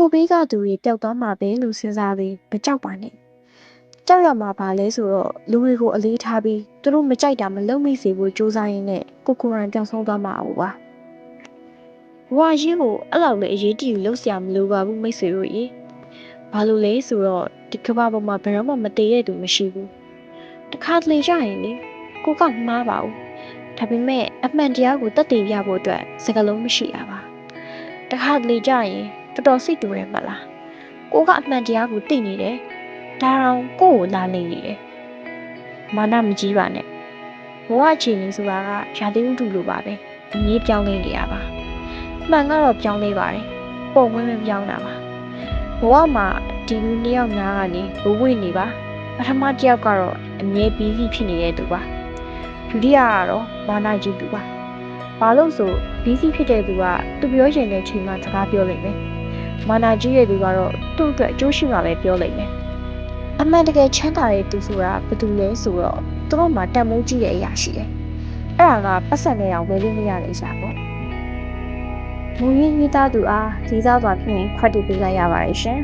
ကိုဘေးကသူတွေပျောက်သွားမှာပဲလို့စဉ်းစားပြီးမကြောက်ပါနဲ့ကြောက်ရမှာပါလဲဆိုတော့လူတွေကိုအလေးထားပြီးသူတို့မကြိုက်တာမလုပ်မိစေဖို့ကြိုးစားရင်းနဲ့ကိုကိုရန်ပျောက်ဆုံးသွားမှာအပါဘဝရင်းကိုအဲ့လောက်လေအရေးတယူလှုပ်ရှားမလိုပါဘူးမိတ်ဆွေတို့ရေဘာလို့လဲဆိုတော့ဒီကမ္ဘာပေါ်မှာဘယ်တော့မှမတည်ရတဲ့သူမရှိဘူးတခါတလေကြရင်လေကိုကမှားပါဘူးဒါပေမဲ့အမှန်တရားကိုတတ်သိပြဖို့အတွက်စကားလုံးမရှိရပါတခါတလေကြရင် တော်တော်စိတ်တူရမလားကိုကအမှန်တရားကိုသိနေတယ်ဒါတော့ကိုယ့်ကိုလာနေနေတယ်မာနမကြီးပါနဲ့ဘဝအခြေအနေဆိုတာကရာသီဥတုလိုပါပဲအမြဲပြောင်းလဲနေရပါမှန်ကတော့ပြောင်းလဲပါတယ်ပုံဝင်မပြောင်းတာပါဘဝမှာဒီလူနှစ်ယောက်များကနေဘဝဝင်နေပါပထမတစ်ယောက်ကတော့အမြဲဘီးစီဖြစ်နေတဲ့သူပါဒုတိယကတော့မာနကြီးသူပါဘာလို့ဆိုဘီးစီဖြစ်တဲ့သူကသူပြောချင်တဲ့ချိန်မှာစကားပြောလိမ့်မယ် မာနာကြီးရဲ့သူကတော့သူ့အတွက်အကျိုးရှိမှပဲပြောလိမ့်မယ်အမှန်တကယ်ချမ်းသာတဲ့သူဆိုတာဘယ်သူလဲဆိုတော့သူတို့မှာတန်မိုးကြီးတဲ့အရာရှိတယ်အဲ့ဒါကပတ်စံနဲ့အောင်ဝယ်လို့မရတဲ့အရာပေါ့မူရင်းမိသားသူအားကြီးစားစွာဖြစ်ရင်ခွက်တည်ပေးလိုက်ရပါတယ်ရှင်